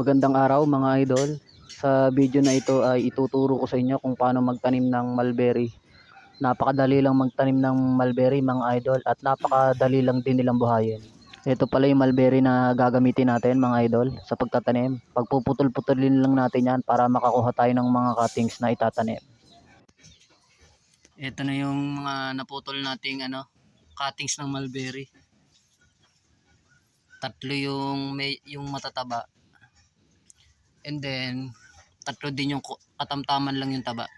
Magandang araw mga idol. Sa video na ito ay ituturo ko sa inyo kung paano magtanim ng mulberry. Napakadali lang magtanim ng mulberry mga idol at napakadali lang din nilang buhayin. Ito pala yung mulberry na gagamitin natin mga idol sa pagtatanim. Pagpuputol-putulin lang natin yan para makakuha tayo ng mga cuttings na itatanim. Ito na yung mga naputol nating ano, cuttings ng mulberry. Tatlo yung may yung matataba. And then tatlo din yung katamtaman lang yung taba.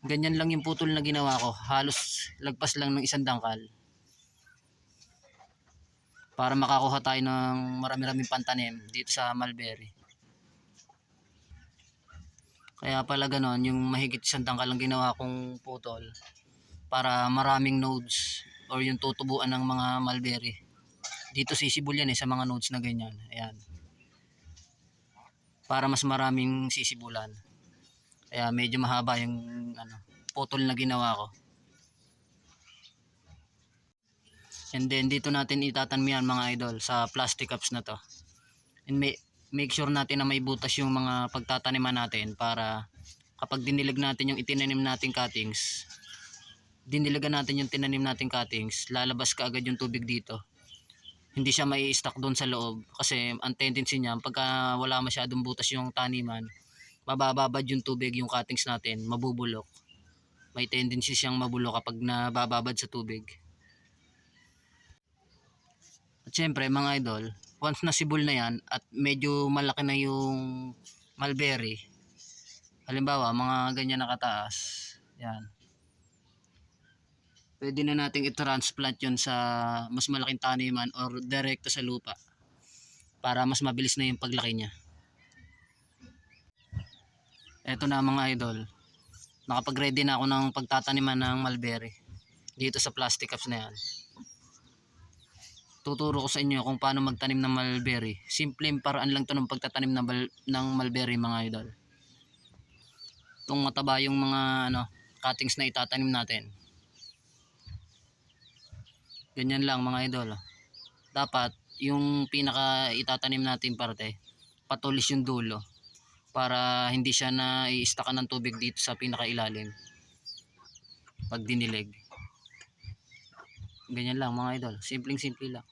Ganyan lang yung putol na ginawa ko. Halos lagpas lang ng isang dangkal. Para makakuha tayo ng marami-raming pantanim dito sa mulberry. Kaya pala ganon, yung mahigit isang dangkal lang ginawa kong putol para maraming nodes or yung tutubuan ng mga mulberry. Dito sisibol yan eh sa mga nodes na ganyan. Ayan. Para mas maraming sisibulan. Kaya medyo mahaba yung ano, putol na ginawa ko. And then dito natin itatanim yan mga idol sa plastic cups na to. And may, make sure natin na may butas yung mga pagtataniman natin para kapag dinilig natin yung itinanim nating cuttings, diniligan natin yung tinanim nating cuttings, lalabas ka agad yung tubig dito. Hindi siya may stuck doon sa loob kasi ang tendency niya pagka wala masyadong butas yung taniman, mabababad yung tubig yung cuttings natin, mabubulok. May tendency siyang mabulok kapag nabababad sa tubig. At syempre mga idol, once nasibol na yan at medyo malaki na yung mulberry, halimbawa mga ganyan na kataas, yan. Pwede na nating i-transplant yun sa mas malaking taniman or direkto sa lupa para mas mabilis na yung paglaki niya. Eto na mga idol, nakapag-ready na ako ng pagtataniman ng mulberry dito sa plastic cups na yan tuturo ko sa inyo kung paano magtanim ng mulberry. Simpleng paraan lang to ng pagtatanim ng, ng mulberry mga idol. Itong mataba yung mga ano, cuttings na itatanim natin. Ganyan lang mga idol. Dapat yung pinaka itatanim natin parte, patulis yung dulo para hindi siya na i-stackan ng tubig dito sa pinakailalim pag dinilig. Ganyan lang mga idol. Simpleng simple lang.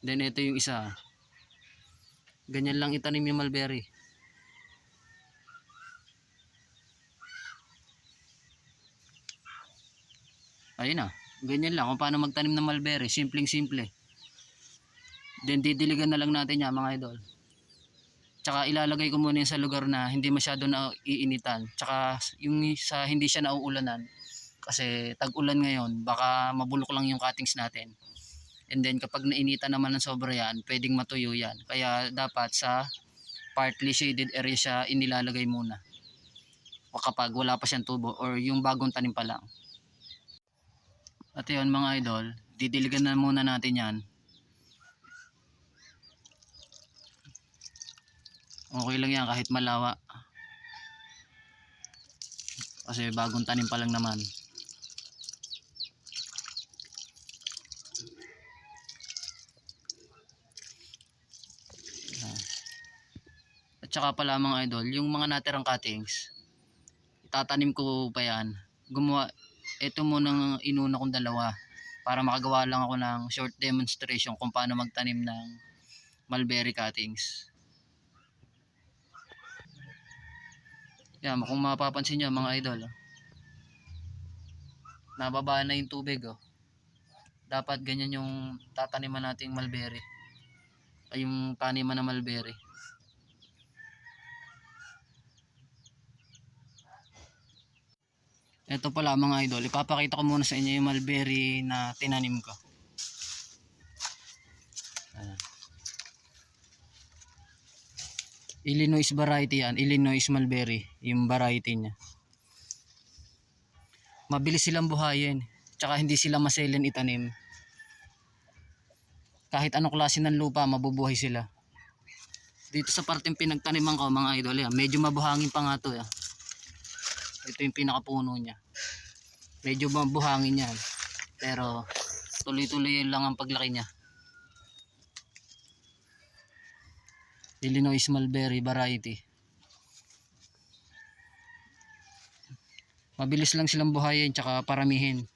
Then ito yung isa. Ganyan lang itanim yung mulberry. Ayun na. Ganyan lang kung paano magtanim ng mulberry. Simpleng simple. Then didiligan na lang natin yan mga idol. Tsaka ilalagay ko muna sa lugar na hindi masyado na iinitan. Tsaka yung sa hindi siya nauulanan. Kasi tag-ulan ngayon, baka mabulok lang yung cuttings natin. And then kapag nainitan naman ng sobra yan, pwedeng matuyo yan. Kaya dapat sa partly shaded area siya inilalagay muna. O kapag wala pa siyang tubo or yung bagong tanim pa lang. At yun mga idol, didiligan na muna natin yan Okay lang yan kahit malawa. Kasi bagong tanim pa lang naman. At saka pala mga idol, yung mga natirang cuttings, itatanim ko pa yan. Gumawa, ito munang inuna kong dalawa para makagawa lang ako ng short demonstration kung paano magtanim ng mulberry cuttings. Yan, kung mapapansin nyo mga idol. Oh. Na yung tubig oh. Dapat ganyan yung tataniman nating mulberry. Ay yung taniman na mulberry. Ito pala mga idol, ipapakita ko muna sa inyo yung mulberry na tinanim ko. Ayan. Illinois variety yan. Illinois mulberry. Yung variety niya. Mabilis silang buhayin. Tsaka hindi sila maselan itanim. Kahit anong klase ng lupa, mabubuhay sila. Dito sa parteng pinagtaniman ko mga idol, yan, medyo mabuhangin pa nga to. Yan. Ito yung pinakapuno niya. Medyo mabuhangin yan. Pero tuloy-tuloy lang ang paglaki niya. Illinois mulberry variety. Mabilis lang silang buhayin tsaka paramihin.